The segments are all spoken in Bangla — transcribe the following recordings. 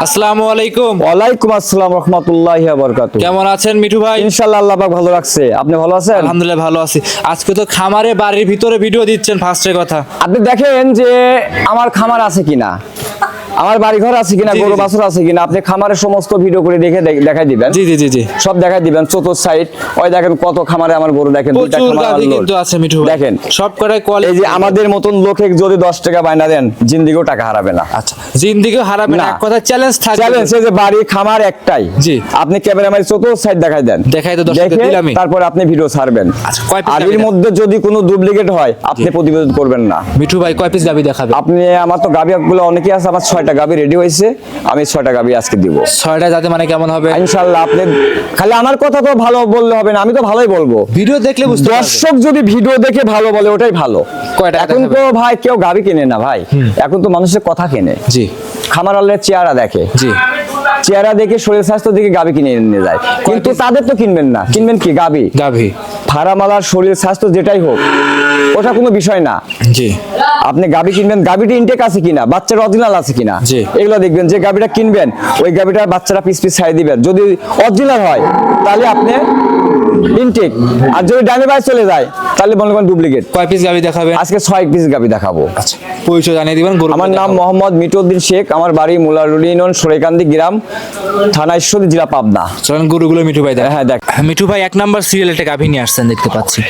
আসসালামু আলাইকুম। ওয়ালাইকুম আসসালাম রাহমাতুল্লাহি ওয়া বারাকাতু কেমন আছেন মিঠু ভাই? ইনশাআল্লাহ আল্লাহ পাক ভালো রাখছে। আপনি ভালো আছেন? আলহামদুলিল্লাহ ভালো আছি। আজকে তো খামারে বাড়ির ভিতরে ভিডিও দিচ্ছেন ফার্স্টের কথা। আপনি দেখেন যে আমার খামার আছে কিনা? আমার বাড়ি ঘর আছে কিনা গরু। বাছুর আছে কিনা আপনি খামারের সমস্ত ভিডিও করে দেখে দেখাই দিবেন। জি জি জি জি। সব দেখাই দিবেন চতুর্থ সাইড ওই দেখেন কত খামারে আমার গরু দেখেন দুইটা খামার কিন্তু আছে মিঠু দেখেন সব কটাই এই যে আমাদের মতন লোকে যদি দশ টাকা বায়না দেন জিন্দিগিও টাকা হারাবে না। আচ্ছা জিন্দিগি হারাবে না। এক কথা চ্যালেঞ্জ থাকবে। চ্যালেঞ্জ এই যে বাড়ি খামার একটাই। জি। আপনি ক্যামেরাম্যান চতুর্থ সাইড দেখাই দেন। দেখাই তো দর্শকদের দেখে দিলামই। তারপর আপনি ভিডিও ছাড়বেন। আচ্ছা, কয় piece আর এর মধ্যে যদি কোনো ডুপ্লিকেট হয় আপনি প্রতিবেদন করবেন না। মিঠু ভাই কয় পিস গাভী দেখাবে আপনি আমার তো গাভি গুলো অনেকেই আছে আমার ছয়টা গাভি রেডি হয়েছে আমি ছয়টা গাভি আজকে দিব। ছয়টা যাতে মানে কেমন হবে? ইনশাল্লাহ আপনি খালি আমার কথা তো ভালো বললে হবে না আমি তো ভালোই বলব। ভিডিও দেখলে বুঝতে দর্শক যদি ভিডিও দেখে ভালো বলে ওটাই ভালো। কয় টাকা এখন তো ভাই কেউ গাভি কেনে না ভাই। এখন তো মানুষের কথা কেনে। জি। খামার আল্লাহ চেহারা দেখে। জি। চেহারা দেখে শরীর স্বাস্থ্য দেখে গাভি কিনে নিয়ে যায়। কিন্তু তাদের তো কিনবেন না। কিনবেন কি? গাভি। গাভী। ফারামালার শরীর স্বাস্থ্য যেটাই হোক। ওটা কোনো বিষয় না। জি। আপনি গাবি কিনবেন গাবিটা ইনটেক আছে কিনা বাচ্চার অরিজিনাল আছে কিনা জি। এগুলো দেখবেন যে গাবিটা কিনবেন ওই গাবিটার বাচ্চারা পিস পিস ছাড়িয়ে দিবেন। যদি অরিজিনাল হয় তাহলে আপনি ইনটেক আর যদি ডানে বাই চলে যায় তাহলে মনে করেন ডুপ্লিকেট কয় পিস গাভী দেখাবে আজকে ছয় পিস গাবি দেখাবো। আচ্ছা পরিচয় জানিয়ে দিবেন আমার নাম মোহাম্মদ মিটুদ্দিন শেখ আমার বাড়ি সরেকান্দি গ্রাম থানা ঈশ্বরী জেলা পাবনা। চলেন গরুগুলো মিঠু ভাই হ্যাঁ দেখ। মিঠু ভাই এক নাম্বার সিরিয়াল একটা গাভী নিয়ে আসছেন দেখতে পাচ্ছি।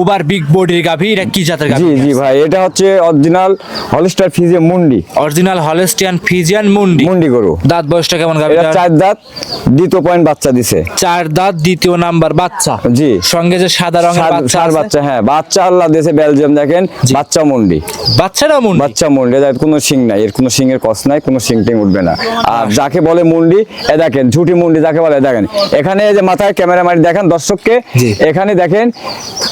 উবার বিগ বডির গাভী এটা কি জাতের গাভী জি জি ভাই এটা হচ্ছে অরিজিনাল হলিস্টার ফিজে মুন্ডি। অরিজিনাল হলেস্টিয়ান ফিজিয়ান মুন্ডি। মুন্ডি গরু। দাঁত বয়সটা কেমন গাভী এটা চার দাঁত দ্বিতীয় পয়েন্ট বাচ্চা দিছে। চার দাঁত দ্বিতীয় নাম্বার বাচ্চা। জি। সঙ্গে যে সাদা রঙের বাচ্চা আছে, বাচ্চা হ্যাঁ বাচ্চা আল্লাহ দেশে বেলজিয়াম দেখেন বাচ্চা মুন্ডি। বাচ্চাটাও মুন্ডি? বাচ্চা মুন্ডি এদের কোনো শিং নাই এর কোনো শিংয়ের কস নাই কোনো শিং টিং উঠবে না। আর যাকে বলে মুন্ডি এ দেখেন ঝুটি মুন্ডি যাকে বলে দেখেন এখানে এই যে মাথায় ক্যামেরা মারি দেখেন দর্শককে এখানে দেখেন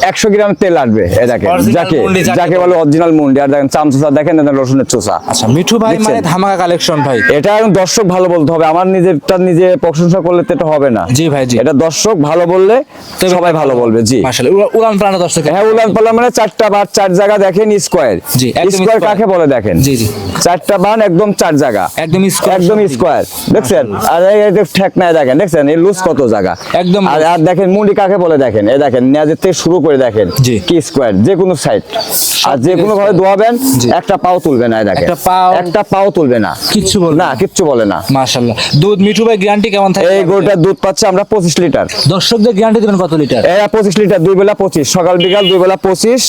একশো গ্রাম তেল আসবে এ দেখেন যাকে যাকে বলে অরিজিনাল মুন্ডি আর দেখেন চামচোসা দেখেন রসুনের চোষা আচ্ছা মিঠু ভাই মানে ধামাকা কালেকশন ভাই। এটা এখন দর্শক ভালো বলতে হবে আমার নিজেরটা নিজে প্রশংসা করলে তো এটা হবে না। জি ভাই, জি। এটা দর্শক ভালো বললে সবাই ভালো বলবে জি। উড়া- উড়ান প্রাণ দর্শক হ্যাঁ উলান পালান মানে চারটা বার চার জায়গা দেখেন স্কোয়ার। জি, স্কোয়ার কাকে বলে দেখেন? জি, জি। চারটা বান একদম চার জায়গা। একদম square একদম স্কোয়ার। দেখছেন? আর এই এই ঠেক নাই দেখেন দেখছেন? এই লুজ কত জায়গা? একদম আর আর দেখেন মুন্ডি কাকে বলে দেখেন? এই দেখেন নেজের থেকে শুরু করে দেখেন কি স্কোয়ার যে কোনো সাইড আর যে কোনো ভাবে। দোয়াবেন একটা পাও তুলবে না দেখেন। একটা পাও- একটা পাও তুলবে না। কিচ্ছু বলবে না। কিচ্ছু বলে না। মাশাআল্লাহ। দুধ মিঠু ভাই গ্যারান্টি কেমন থাকে? এই গরুটার দুধ পাচ্ছে আমরা পঁচিশ লিটার। দর্শকদের গ্যারান্টি দিবেন কত লিটার? এরা পঁচিশ লিটার দুই বেলা পঁচিশ। সকাল বিকাল দুই বেলা পঁচিশ।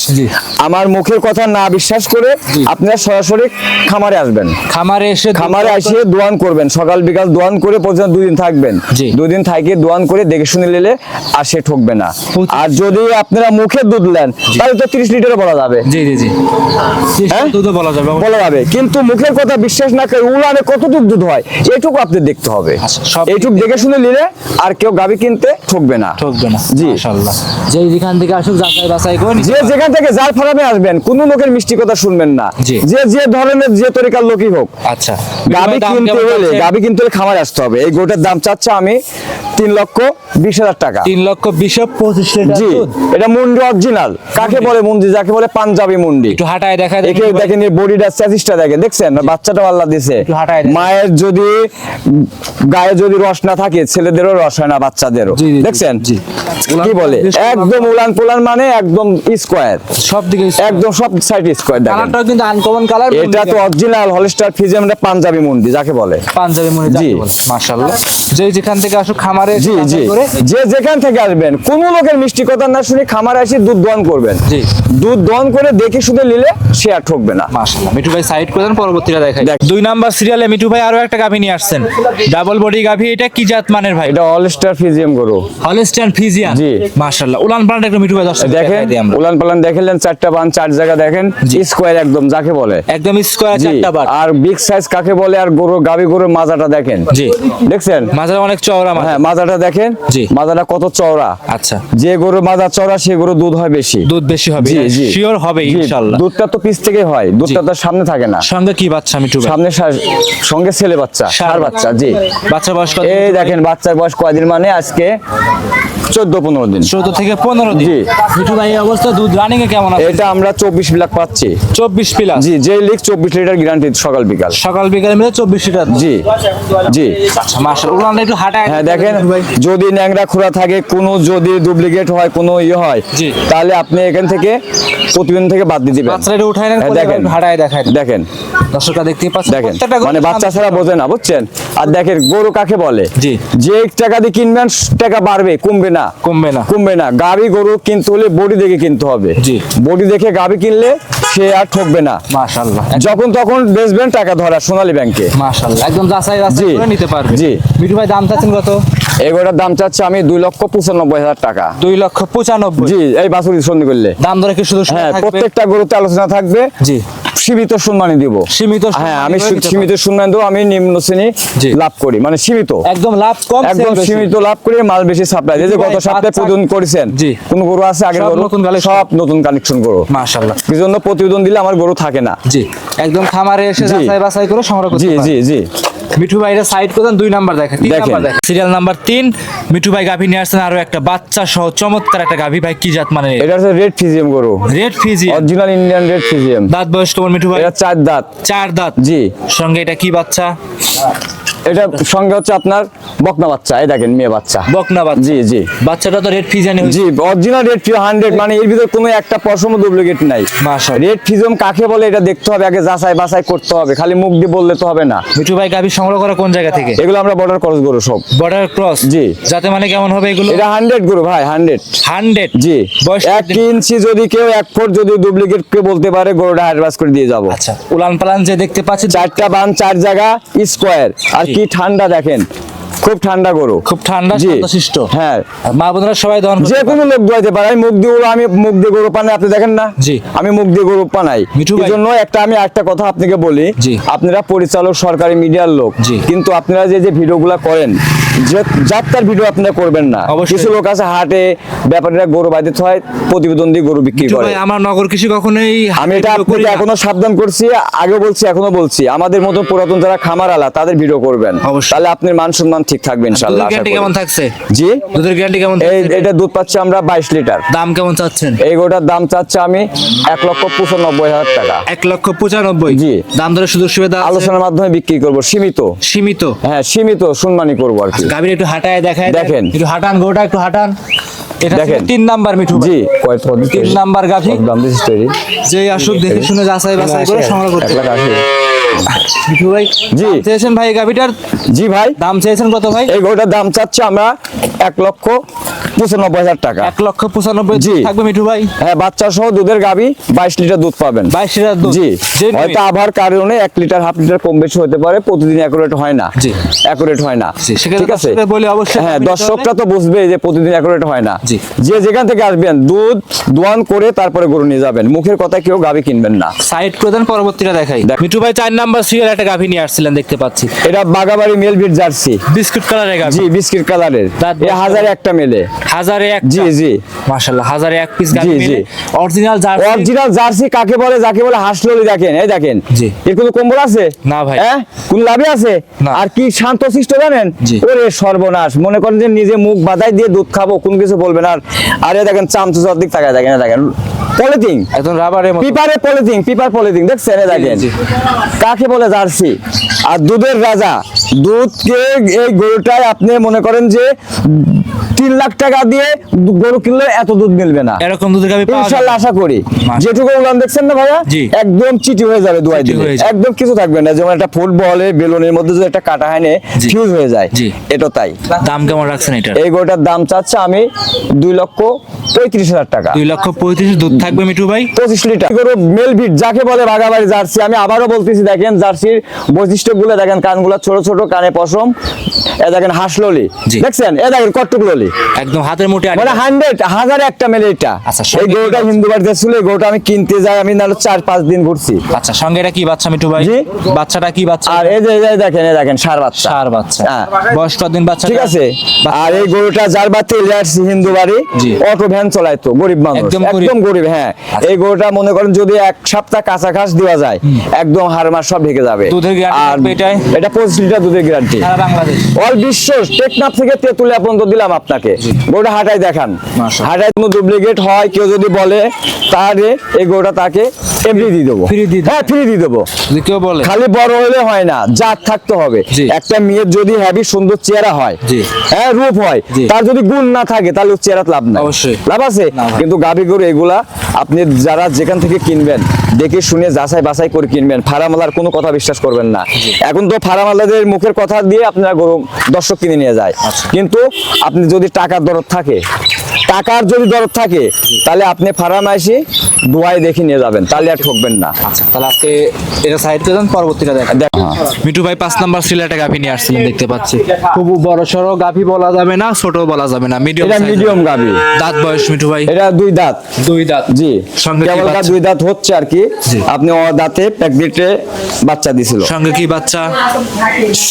আমার মুখের কথা না বিশ্বাস করে আপনারা সরাসরি খামারে আসবেন। খামারে এসে খামারে এসে দোয়ান করবেন। সকাল বিকাল দোয়ান করে পর্যন্ত দুই দিন থাকবেন। দুই থাকে দোয়ান করে দেখে শুনে নিলে আর সে ঠকবে না। আর যদি আপনারা মুখে দুধ নেন তাহলে তো তিরিশ লিটারে বলা যাবে। জি জি জি। হ্যাঁ? বলা যাবে। বলা যাবে। কিন্তু মুখের কথা বিশ্বাস না করে উলানে কতটুক দুধ হয় এটুকু আপনি দেখতে হবে। আচ্ছা, এইটুক দেখে শুনে নিলে আর কেউ গাবি কিনতে ঠকবে না। ঠকবে না। জি। মাশাআল্লাহ। যেই যেখান থেকে আসুক যাচাই বাছাই করে যে যেখান থেকে যার ফার্মে আসবেন কোন লোকের মিষ্টি কথা শুনবেন না। যে যে ধরনের যে তরিকার লোকই হোক। আচ্ছা। গাবি কিনতে হলে গাবি কিনতে হলে খামারে আসতে হবে। এই গোটার দাম চাচ্ছে আমি তিন লক্ষ বিশ হাজার টাকা। তিন লক্ষ বিশ পঁচিশ জি এটা মুন্ডি অরিজিনাল কাকে বলে মুন্ডি? যাকে বলে পাঞ্জাবি মুন্ডি। একটু হাঁটায় দেখা একে দেখেন বডিটা স্যাচিসটা দেখেন দেখছেন? বাচ্চাটা আল্লাহ দিছে। মায়ের যদি গায়ে যদি রস না থাকে ছেলেদেরও রস হয় না বাচ্চাদেরও। দেখছেন। কি বলে? একদম উলান পোলান মানে একদম স্কোয়ার সব দিকে একদম সব সাইড স্কোয়ার দেখেন। কালারটাও কিন্তু আনকমন কালার এটা তো অরিজিনাল হলস্টার ফিজিয়াম এটা পাঞ্জাবি মুন্ডি যাকে বলে। পাঞ্জাবি মনে জি। যাকে বলে। মাশাআল্লাহ। যেই যেখান থেকে আসুক খামারে এসে জি জি। যে যেখান থেকে আসবেন কোন লোকের মিষ্টি কথা না শুনে খামারে এসে দুধ করবেন। জি। দুধ করে দেখে শুনে নিলে সে আর ঠকবে না। মাশাআল্লাহ। মিঠু ভাই সাইড করে দেন পরবর্তীটা দেখাই। দুই নাম্বার সিরিয়ালে মিঠু ভাই আরও একটা গাভী নিয়ে আসছেন। ডাবল বডি গাভী এটা কি জাত মানের ভাই? এটা অলস্টার ফিজিয়াম গরু। হলস্টাইন ফিজিয়ান জি। মাশাআল্লাহ। উলান পালান একটু মিঠু ভাই দর্শক দেখেন উলান পালান দেখলেন চারটা বান চার জায়গা দেখেন। স্কোয়ার একদম যাকে বলে। একদম স্কোয়ার চারটা বার আর বিগ সাইজ কাকে বলে আর গরু গাবি গরুর মাজাটা দেখেন। জি। দেখছেন? মাঝে অনেক চওড়া হ্যাঁ মাজাটা দেখেন? মাদাটা মাজাটা কত চওড়া? আচ্ছা। যে গরুর মাজা চওড়া সে গরু দুধ হয় বেশি। দুধ বেশি হবে। শিওর হবে ইনশাআল্লাহ দুধটা তো পিস থেকে হয় দুধটা তো সামনে থাকে না। সঙ্গে কি বাচ্চা আমি সামনে সঙ্গে ছেলে বাচ্চা সার বাচ্চা জি। বাচ্চা বয়স কত এই দেখেন বাচ্চার বয়স কয়দিন মানে আজকে চোদ্দ পনেরো দিন। চোদ্দ থেকে পনেরো দিন। জি। মিঠু ভাই এই অবস্থা দুধ রানিং এ কেমন আছে? এটা আমরা চব্বিশ লাখ পাচ্ছি। চব্বিশ প্লাস জি যে লিখ চব্বিশ লিটার গ্যারান্টি সকাল বিকাল। সকাল বিকালে মিলে চব্বিশ লিটার জি জি। আচ্ছা মাসাল উলানটা একটু হাঁটায় হ্যাঁ দেখেন যদি ন্যাংরা খোরা থাকে কোনো যদি ডুপ্লিকেট হয় কোনো ইয়ে হয় জি। তাহলে আপনি এখান থেকে প্রতিদিন থেকে বাদ দিয়ে দিবেন। বাচ্চাটা উঠায় নেন হ্যাঁ, দেখেন হাঁটায় দেখায় দেখেন। দর্শকরা দেখতেই পাচ্ছেন দেখেন মানে বাচ্চা ছাড়া বোঝে না বুঝছেন? আর দেখেন গরু কাকে বলে? জি। যে টাকা দিয়ে কিনবেন টাকা বাড়বে কমবে না। কমবে না। কমবে না। গাবি গরু কিনতে হলে বডি দেখে কিনতে হবে। জি। বডি দেখে গাবি কিনলে সে আর ঠকবে না। মাশাআল্লাহ। যখন তখন বেচবেন টাকা ধরা সোনালী ব্যাংকে। মাশাআল্লাহ। একদম যাচাই জি। করে নিতে পারবে জি। মিঠু ভাই দাম চাচ্ছেন কত? এগুলোর দাম চাচ্ছি আমি দুই লক্ষ পঁচানব্বই হাজার টাকা। দুই লক্ষ পঁচানব্বই। জি এই বাছুরি সন্ধি করলে। দাম ধরে কি শুধু হ্যাঁ প্রত্যেকটা গরুতে আলোচনা থাকবে। জি। সীমিত সম্মানী দিব। সীমিত হ্যাঁ আমি সীমিত সম্মান দেবো আমি নিম্ন শ্রেণি লাভ করি মানে সীমিত। একদম লাভ কম একদম সীমিত লাভ করে মাল বেশি সাপ্লাই যে গত সপ্তাহে প্রদন করেছেন কোন গরু আছে আগে গরু। সব নতুন কানেকশন গরু। মাশাআল্লাহ। কি জন্য প্রতিবেদন দিলে আমার গরু থাকে না। জি একদম খামারে এসে যাচাই বাছাই করে সংগ্রহ করতে জি জি জি। মিঠু ভাই এটা সাইড করেন দুই নাম্বার দেখেন তিন নাম্বার দেখেন। সিরিয়াল নাম্বার তিন মিঠু ভাই গাভী নিয়ে আসছেন আরও একটা বাচ্চা সহ চমৎকার একটা গাভী। ভাই কি জাত মানে এটা হচ্ছে রেড ফিজিয়াম গরু। রেড ফিজিয়াম অরিজিনাল ইন্ডিয়ান রেড ফিজিয়াম দাঁত বয়স তোমার মিঠু ভাই? এটা চার দাঁত। চার দাঁত। জি। সঙ্গে এটা কি বাচ্চা? এটা সঙ্গে হচ্ছে আপনার বকনা বাচ্চা এই দেখেন মেয়ে বাচ্চা। বকনা বাচ্চা। জি জি। বাচ্চাটা তো রেড ফিজানি জি অরিজিনাল রেড ফিজিয়াম হান্ড্রেড মানে এর ভিতরে কোনো একটা পশম ডুপ্লিকেট নাই। মাশাআল্লাহ। রেড ফিজম কাকে বলে এটা দেখতে হবে আগে যাচাই বাছাই করতে হবে খালি মুখ দিয়ে বললে তো হবে না। মিঠু ভাই গাভী সংগ্রহ করা কোন জায়গা থেকে? এগুলো আমরা বর্ডার খরচ গরু সব। বর্ডার ক্রস জি। যাতে মানে কেমন হবে এগুলো? এটা হান্ড্রেড গরু ভাই হান্ড্রেড হান্ড্রেড জি। বয়স এক ইঞ্চি যদি কেউ এক ফুট যদি ডুপ্লিকেট কে বলতে পারে গরুটা অ্যাডভান্স করে দিয়ে যাব। আচ্ছা উলান পালান যে দেখতে পাচ্ছি চারটা বান চার জায়গা স্কোয়ার আর কি ঠান্ডা দেখেন। খুব ঠান্ডা গরু। খুব ঠান্ডা শান্তশিষ্ট হ্যাঁ। মা বোনরা সবাই দহন যে কোনো লোক দোয়াইতে পারে। আমি মুখ দিয়ে গরু আমি মুখ দিয়ে গরু পানাই আপনি দেখেন না? জি। আমি মুখ দিয়ে গরু পানাই। মিঠুর এই জন্য একটা আমি একটা কথা আপনাকে বলি। আপনারা পরিচালক সরকারি মিডিয়ার লোক। জি। কিন্তু আপনারা যে যে ভিডিওগুলো করেন যাত্রার ভিডিও আপনারা করবেন না। কিছু লোক আছে হাটে ব্যাপারীরা গরু বাঁধিতে হয় প্রতিবেদন দিয়ে গরু বিক্রি করে। আমার নগর কৃষি কখনোই আমি এটা আপনাকে এখনও সাবধান করছি আগে বলছি এখনও বলছি। আমাদের মতো পুরাতন যারা খামার আলা তাদের ভিডিও করবেন। তাহলে আপনার মান সম্মান ঠিক থাকবে গ্যারান্টি কেমন থাকছে? জি? দুধের গ্যারান্টি কেমন এই এটা দুধ পাচ্ছি আমরা বাইশ লিটার। দাম কেমন চাচ্ছেন? এই গোটার দাম চাচ্ছে আমি এক লক্ষ পঁচানব্বই হাজার টাকা। এক লক্ষ পঁচানব্বই? জি। দাম ধরে সুযোগ সুবিধা আলোচনার মাধ্যমে বিক্রি করব সীমিত। সীমিত? হ্যাঁ সীমিত সম্মানী করব আর কি। গাভীর একটু হাঁটায় দেখায় দেখেন। একটু হাঁটান গোটা একটু হাঁটান। দেখেন। তিন নাম্বার মিঠু জি তিন নাম্বার গাভী। দাম দিচ্ছিস তৈরি? যে আসুক দেখে শুনে যাচাই বাছাই করে সংগ্রহ করতে এক লাখ আশি। মিঠু ভাই জি। চেয়েছেন ভাই গাভীটার? জি ভাই। দাম চেয়েছেন কত ভাই? এই গোটার দাম চাচ্ছে আমরা এক লক্ষ পঁচানব্বই হাজার টাকা। এক লক্ষ পঁচানব্বই জি। থাকবে মিঠু ভাই? হ্যাঁ বাচ্চা সহ দুধের গাবি বাইশ লিটার দুধ পাবেন। বাইশ লিটার দুধ। জি। হয়তো আবার কারণে এক লিটার হাফ লিটার কম বেশি হতে পারে প্রতিদিন অ্যাকুরেট হয় না। জি। অ্যাকুরেট হয় না। ঠিক আছে? বলি অবশ্যই হ্যাঁ দর্শকরা তো বুঝবে যে প্রতিদিন অ্যাকুরেট হয় না। জি। যে যেখান থেকে আসবেন দুধ দোয়ান করে তারপরে গরু নিয়ে যাবেন। মুখের কথা কেউ গাবি কিনবেন না। সাইড করে দেন পরবর্তীটা দেখাই। মিঠু ভাই চার নাম্বার সিরিয়াল একটা গাভী নিয়ে আসছিলেন দেখতে পাচ্ছি। এটা বাগাবাড়ি মেল বিট জার্সি। বিস্কুট কালারের গাভী। জি বিস্কিট কালারের। এ হাজারে একটা মেলে। হাজারে এক জি জি। মাশাআল্লাহ হাজারে এক পিস জি, জি। মিলে। অরিজিনাল জার্সি অরিজিনাল জার্সি কাকে বলে যাকে বলে হাসললি দেখেন এই দেখেন। জি। এর কোনো কম্বল আছে? না ভাই। হ্যাঁ? কোন লাভে আছে? না। আর কি শান্ত শিষ্ট জানেন? ওরে সর্বনাশ। মনে করেন যে নিজে মুখ বাধাই দিয়ে দুধ খাব কোন কিছু বলবেন আর আরে দেখেন চামচুচার দিক তাকায় দেখেন দেখেন। পলিথিন একদম রাবারের মতো। পিপারে পলিথিন পিপার পলিথিন দেখছেন দেখেন? কাকে বলে জার্সি আর দুধের রাজা। দুধকে এই গরুটায় আপনি মনে করেন যে তিন লাখ টাকা দিয়ে গরু কিনলে এত দুধ মিলবে না। এরকম দুধের গাভী পাওয়া ইনশাল্লাহ আশা করি। যেটুকু উলান দেখছেন না ভাইয়া? একদম চিটি হয়ে যাবে দুয়াই দিলে। একদম কিছু থাকবে না যেমন একটা ফুটবলে বেলুনের মধ্যে যদি একটা কাটা হয় জি। ফিউজ হয়ে যায়। এটা তাই। দাম কেমন রাখছেন এটা এই গরুটার দাম চাচ্ছে আমি দুই লক্ষ পঁয়ত্রিশ হাজার টাকা। দুই লক্ষ পঁয়ত্রিশ দুধ থাকবে মিঠু ভাই? পঁচিশ লিটার। গরু মেলভিট যাকে বলে বাগাবাড়ি জার্সি আমি আবারও বলতেছি দেখেন জার্সির বৈশিষ্ট্যগুলো দেখেন কানগুলো ছোট ছোট কানে পশম এ দেখেন হাসললি। দেখছেন? এ দেখেন কট্টুক ললি একদম হাতের মুঠে মানে হান্ড্রেড হাজারে একটা মেলে এটা। আচ্ছা, এই গরুটা হিন্দু বাড়িতে ছিল এই গরুটা আমি কিনতে যাই আমি নাহলে চার পাঁচ দিন ঘুরছি। আচ্ছা সঙ্গে এটা কি বাচ্চা মিঠু ভাই? বাচ্চাটা কি বাচ্চা? আর এই যে এই দেখেন এই দেখেন সার বাচ্চা। চার বাচ্চা। হ্যাঁ। বয়স কতদিন বাচ্চা ঠিক আছে। আর এই গরুটা যার বাড়িতে হিন্দু বাড়ি অটো ভ্যান চলাইতো গরিব মানুষ। একদম গরিব। হ্যাঁ। এই গরুটা মনে করেন যদি এক সপ্তাহ কাঁচা ঘাস দেওয়া যায় একদম হাড় মাস সব ঢেকে যাবে। দুধের আর এটা পঁচিশ লিটার দুধের গ্যারান্টি সারা বাংলাদেশ। অল বিশ্ব টেকনাফ থেকে তেতুলিয়া পর্যন্ত দিলাম আপনাকে গরুটা হাটাই দেখান। হাটাই কোনো ডুপ্লিকেট হয় কেউ যদি বলে তাহলে এই গরুটা তাকে এমনি দিয়ে দেবো। হ্যাঁ ফ্রি দিয়ে দেবো। কেউ বলে। খালি বড় হলে হয় না জাত থাকতে হবে। একটা মেয়ের যদি হ্যাভি সুন্দর চেহারা হয় হ্যাঁ রূপ হয় তার যদি গুণ না থাকে তাহলে ওর চেহারা লাভ নাই। লাভ আছে? কিন্তু গাভী গরু এগুলা আপনি যারা যেখান থেকে কিনবেন দেখে শুনে যাচাই বাছাই করে কিনবেন ফারামালার কোনো কথা বিশ্বাস করবেন না। এখন তো ফারামালাদের মুখের কথা দিয়ে আপনারা গরু দর্শক কিনে নিয়ে যায়। আচ্ছা। কিন্তু আপনি যদি টাকার দরদ থাকে টাকার যদি দরদ থাকে তাহলে আপনি ফার্ম আসি দোয়াই দেখে নিয়ে যাবেন তাহলে আর ঠকবেন না। আচ্ছা তাহলে আজকে এটা সাইড করে দেন পরবর্তীটা দেখা দেখ মিঠু ভাই পাঁচ নাম্বার সিলেটে গাভী নিয়ে আসছিলেন দেখতে পাচ্ছি। খুব বড় সড়ো গাভী বলা যাবে না ছোট বলা যাবে না মিডিয়াম এটা মিডিয়াম গাভী। দাঁত বয়স মিঠু ভাই? এটা দুই দাঁত। দুই দাঁত। জি। সঙ্গে কি কেবল বাচ্চা? দুই দাঁত হচ্ছে আর কি। আপনি ও দাঁতে প্যাকেটে বাচ্চা দিছিল। সঙ্গে কি বাচ্চা?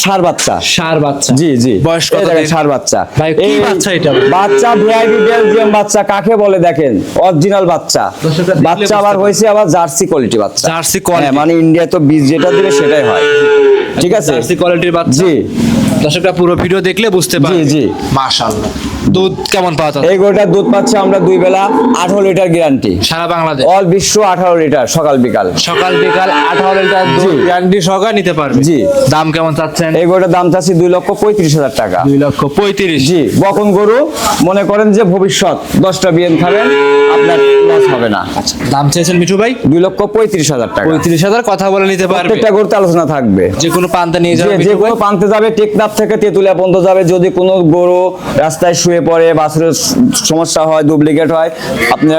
সার বাচ্চা। সার বাচ্চা। জি জি। বয়স কত দিন? বাচ্চা। ভাই, কি বাচ্চা এটা? বাচ্চা ভিআইপি বেলজিয়াম বাচ্চা কাকে বলে দেখেন? অরিজিনাল বাচ্চা। বাচ্চা আবার। হয়েছে আবার জার্সি কোয়ালিটি বাচ্চা। Jersey quality। হ্যাঁ, মানে ইন্ডিয়া তো বীজ যেটা দিলে সেটাই হয়। ঠিক আছে? জার্সি কোয়ালিটির বাচ্চা। জি। দর্শকরা পুরো ভিডিও দেখলে বুঝতে পারবে। জি। মাশাআল্লাহ। দুধ কেমন পাওয়া যাচ্ছে? এই গরুটার দুধ পাচ্ছে আমরা দুই বেলা আঠারো লিটার গ্যারান্টি। সারা বাংলাদেশ? অল বিশ্ব আঠারো লিটার সকাল বিকাল। সকাল বিকাল আঠারো লিটার দুধ গ্যারান্টি সহকারে নিতে পারবে। জি। দাম কেমন চাচ্ছেন? এই গরুটার দাম চাচ্ছি দুই লক্ষ পঁয়ত্রিশ হাজার টাকা। দুই লক্ষ পঁয়ত্রিশ। জি বকন গরু মনে করেন যে ভবিষ্যৎ দশটা বিয়েন খাবেন আপনার লস হবে না। দাম চেয়েছেন মিঠু ভাই? দুই লক্ষ পঁয়ত্রিশ হাজার টাকা। পঁয়ত্রিশ হাজার কথা বলে নিতে পারবে। প্রত্যেকটা গরুতে আলোচনা থাকবে। যে কোনো পান্তা নিয়ে যাবে যে কোনো পান্তে যাবে টেকনাফ থেকে তেতুলিয়া পর্যন্ত যাবে। যদি কোনো গরু রাস্তায় শুয়ে পড়ে বাছুরের সমস্যা হয় ডুপ্লিকেট হয় আপনি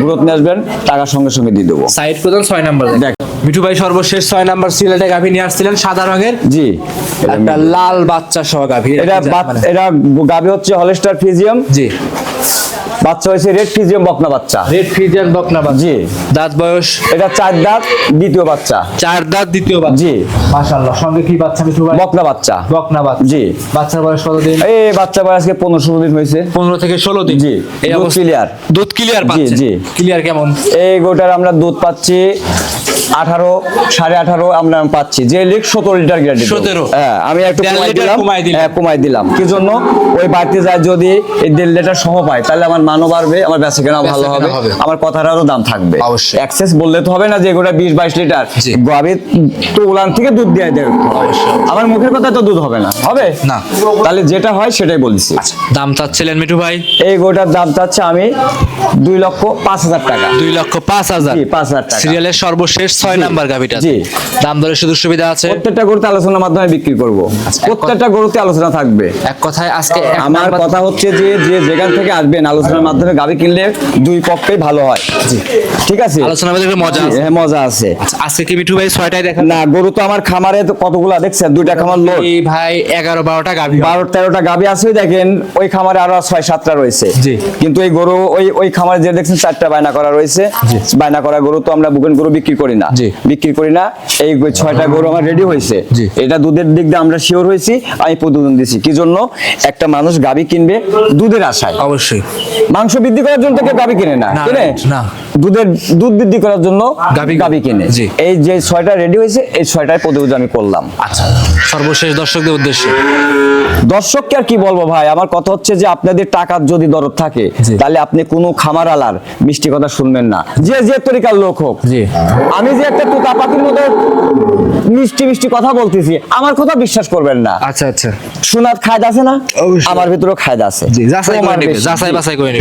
গ্রোথ নিয়ে আসবেন টাকার সঙ্গে সঙ্গে দিয়ে দেবো। সাইড প্রধান ছয় নাম্বার দেখ। মিঠু ভাই সর্বশেষ ছয় নাম্বার সিলেটে গাভী নিয়ে আসছিলেন সাদা রঙের। জি। একটা লাল বাচ্চা সহ গাভী। এটা মানে? এটা গাভী হচ্ছে হলস্টার ফিজিয়াম। জি। বাচ্চা হয়েছে রেড ফিজিয়াম বকনা বাচ্চা। রেড ফিজিয়ান বকনা বাচ্চা। জি। দাঁত বয়স? এটা চার দাঁত দ্বিতীয় বাচ্চা। চার দাঁত দ্বিতীয় বাচ্চা। জি। মাশাআল্লাহ সঙ্গে কি বাচ্চা মিঠু ভাই? বকনা বাচ্চা। বকনা বাচ্চা। জি। বাচ্চার বয়স কত দিন এই বাচ্চা বয়স আজকে পনেরো ষোলো দিন হয়েছে। পনেরো থেকে ষোলো দিন। জি, এই অবস্থা- ক্লিয়ার দুধ ক্লিয়ার পাচ্ছে জি জি। ক্লিয়ার কেমন? এই গোটার আমরা দুধ পাচ্ছি। আঠারো সাড়ে আঠারো আমরা পাচ্ছি। যে লিখ সতেরো লিটার গ্যারান্টি 17 হ্যাঁ আমি একটু কমাই দিলাম। কমাই হ্যাঁ কমাই দিলাম। কি জন্য? ওই বাড়তে যায় যদি এই দেড় লিটার সহ পাই তাহলে আমার মানও বাড়বে আমার বেচা কেনাও ভালো হবে। আমার কথাটারও দাম থাকবে। অবশ্যই। অ্যাক্সেস বললে তো হবে না যে গোটা বিশ বাইশ লিটার। গাভীর তো ওলান থেকে দুধ দিয়ে দেয় আমার মুখের কথা তো দুধ হবে না। হবে? না। তাহলে যেটা হয় সেটাই বলছি। দাম চাচ্ছিলেন মিঠু ভাই? এই গোটার দাম চাচ্ছে আমি দুই লক্ষ পাঁচ হাজার টাকা। দুই লক্ষ পাঁচ হাজার। পাঁচ হাজার টাকা। সিরিয়ালের সর্বশেষ ছয় নাম্বার গাভিটা জি। দাম দরের সুযোগ সুবিধা আছে? প্রত্যেকটা গরুতে আলোচনার মাধ্যমে বিক্রি করব। প্রত্যেকটা গরুতে আলোচনা থাকবে। এক কথায় আজকে আমার কথা হচ্ছে যে যে যেখান থেকে আসবেন আলোচনার মাধ্যমে গাবি কিনলে দুই পক্ষেই ভালো হয়। ঠিক আছে? আলোচনার মধ্যে মজা আছে। হ্যাঁ, মজা আছে। আজকে কি মিঠু ভাই ছয়টায় না গরু তো আমার খামারে কতগুলা দেখছেন? দুইটা খামার এই ভাই এগারো বারোটা গাভি বারো তেরোটা গাবি আছে দেখেন ওই খামারে আরও ছয় সাতটা রয়েছে। জি। কিন্তু এই গরু ওই ওই খামারে যে দেখছেন চারটা বায়না করা রয়েছে। বায়না করা গরু তো আমরা বুকেন গরু বিক্রি করি না। বিক্রি করি না। এই ছয়টা গরু আমার রেডি হয়েছে। এটা দুধের দিক দিয়ে আমরা শিওর হয়েছি। আমি প্রতিদিন দিছি কি জন্য? একটা মানুষ গাবি কিনবে দুধের আশায়। অবশ্যই। মাংস বৃদ্ধি করার জন্য কেউ গাবি কিনে না। কিনে? না। দুধের দুধ বৃদ্ধি করার জন্য গাভী- গাবি কিনে। এই যে ছয়টা রেডি হয়েছে এই ছয়টায় প্রতিবেদন আমি করলাম। আচ্ছা। সর্বশেষ দর্শকদের উদ্দেশ্যে। দর্শককে আর কি বলব ভাই? আমার কথা হচ্ছে যে আপনাদের টাকার যদি দরদ থাকে তাহলে আপনি কোনো খামার আলার মিষ্টি কথা শুনবেন না। যে যে তরিকার লোক হোক। জি। আমি যে একটা তোতা পাখির মতো মিষ্টি মিষ্টি কথা বলতেছি আমার কথা বিশ্বাস করবেন না। আচ্ছা আচ্ছা। শোনার খায়দ আছে না? আমার ভিতরেও খায়দ আছে।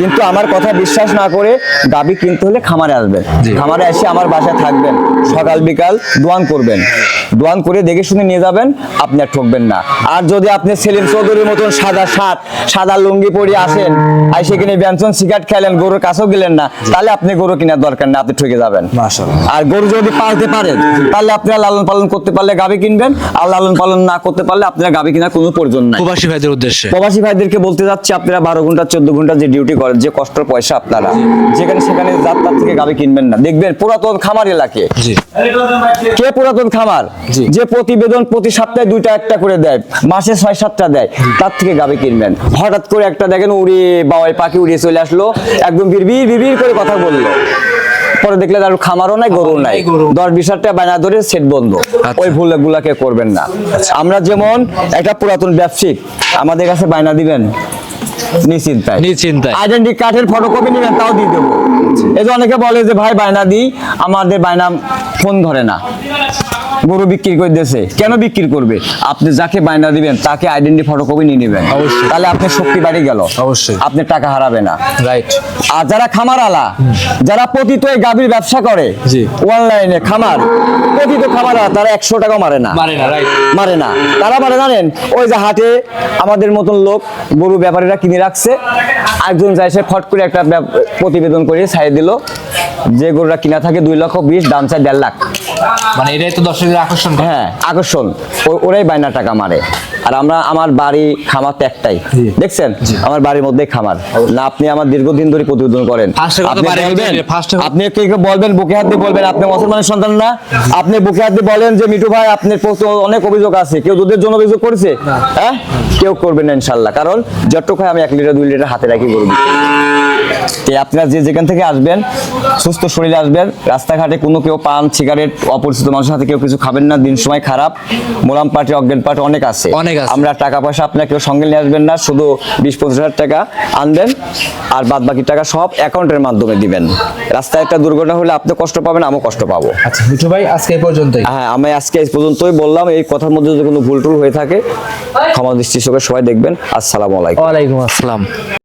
কিন্তু আমার কথা বিশ্বাস না করে গাবি কিনতে হলে খামারে আসবেন। খামারে এসে আমার বাসায় থাকবেন। সকাল বিকাল দোয়ান করবেন। দোয়ান করে দেখে শুনে নিয়ে যাবেন আপনি আর ঠকবেন না। আর যদি আপনি সেলিম চৌধুরীর মতন সাদা শার্ট সাদা লুঙ্গি পরে আসেন আর সেখানে ব্যঞ্জন সিগারেট খেলেন গরুর কাছেও গেলেন না তাহলে আপনি গরু কেনার দরকার না আপনি ঠকে যাবেন। মাশাআল্লাহ। আর গরু যদি পালতে পারেন তাহলে আপনারা লালন পালন করতে পারলে গাভী কিনবেন আর লালন পালন না করতে পারলে আপনারা গাভী কেনার কোনো প্রয়োজন নাই। প্রবাসী ভাইদের উদ্দেশ্যে। প্রবাসী ভাইদেরকে বলতে যাচ্ছি আপনারা বারো ঘণ্টা চোদ্দ ঘণ্টা যে ডিউটি করেন যে কষ্টের পয়সা আপনারা যেখানে সেখানে যাত্রার থেকে গাভী কিনবেন না। দেখবেন পুরাতন খামার এলাকে। কে পুরাতন খামার? যে প্রতিবেদন প্রতি সপ্তাহে দুইটা একটা করে দেয় মাসে ছয় সাতটা দেয় তার থেকে গাবে কিনবেন। হঠাৎ করে একটা দেখেন উড়িয়ে বাবাই পাখি উড়িয়ে চলে আসলো একদম বিড়বিড় বিড়বিড় করে কথা বলল। পরে দেখলে আর খামারও নাই গরু নাই। দশ বিশ হাজার টাকা বায়না ধরে সেট বন্ধ। আচ্ছা। ওই ভুল গুলাকে করবেন না। আমরা যেমন একটা পুরাতন ব্যবসায়িক আমাদের কাছে বায়না দিবেন? নিশ্চিন্তায়। নিশ্চিন্তায়। আইডেন্টি কার্ডের ফটোকপি নেবেন তাও দিয়ে দেবো। এই যে অনেকে বলে যে ভাই বায়না দিই আমাদের বায়না ফোন ধরে না। গরু বিক্রি করে দিয়েছে কেন বিক্রি করবে? আপনি যাকে বায়না দিবেন তাকে আইডেন্টি ফটোকপি নিয়ে নেবেন। তাহলে আপনার শক্তি বাড়ি গেল। অবশ্যই। আপনি টাকা হারাবে না। রাইট আর যারা খামার আলা যারা পতিত এই গাভীর ব্যবসা করে অনলাইনে খামার পতিত খামার আলা তারা একশো টাকা মারে না। মারে না রাইট মারে না। তারা মারে জানেন? ওই যে হাটে আমাদের মতন লোক গরু ব্যাপারীরা কিনে রাখছে। একজন যায় সে ফট করে একটা প্রতিবেদন করে ছাই দিল। যে গরুরা কিনা থাকে দুই লক্ষ বিশ দাম চাই দেড় লাখ। মানে এটাই তো দর্শকদের আকর্ষণ হ্যাঁ আকর্ষণ। ওরাই বায়না টাকা মারে। আর আমরা আমার বাড়ি খামার তো একটাই। দেখছেন? আমার বাড়ির মধ্যেই খামার। না আপনি আমার দীর্ঘদিন ধরে প্রতিবেদন করেন। আপনি বলবেন কে বুকে হাত দিয়ে বলবেন আপনি মুসলমানের সন্তান না। আপনি বুকে হাত দিয়ে বলেন যে মিঠু ভাই আপনার প্রতি অনেক অভিযোগ আছে। কেউ দুধের জন্য অভিযোগ করেছে? হ্যাঁ? কেউ করবেন না ইনশাল্লাহ। কারণ যতটুকু আমি এক লিটার দুই লিটার হাতে রাখি গরু আপনারা যে যেখান থেকে আসবেন সুস্থ শরীরে আসবেন রাস্তাঘাটে কোনো কেউ পান সিগারেট অপরিচিত মানুষের হাতে কেউ কিছু খাবেন না দিন সময় খারাপ মোলাম পার্টি অজ্ঞান পার্টি অনেক আছে। অনেক আমরা টাকা পয়সা আপনার কেউ সঙ্গে নিয়ে আসবেন না শুধু বিশ পঁচিশ হাজার টাকা আনবেন আর বাদ বাকি টাকা সব অ্যাকাউন্টের মাধ্যমে দিবেন। রাস্তায় একটা দুর্ঘটনা হলে আপনি কষ্ট পাবেন আমিও কষ্ট পাবো। আচ্ছা মিঠু ভাই আজকে এই পর্যন্তই। হ্যাঁ আমি আজকে এই পর্যন্তই বললাম এই কথার মধ্যে যদি কোনো ভুল টুল হয়ে থাকে ক্ষমা দৃষ্টি সবাই দেখবেন। আসসালামু আলাইকুম। ওয়ালাইকুম আসসালাম।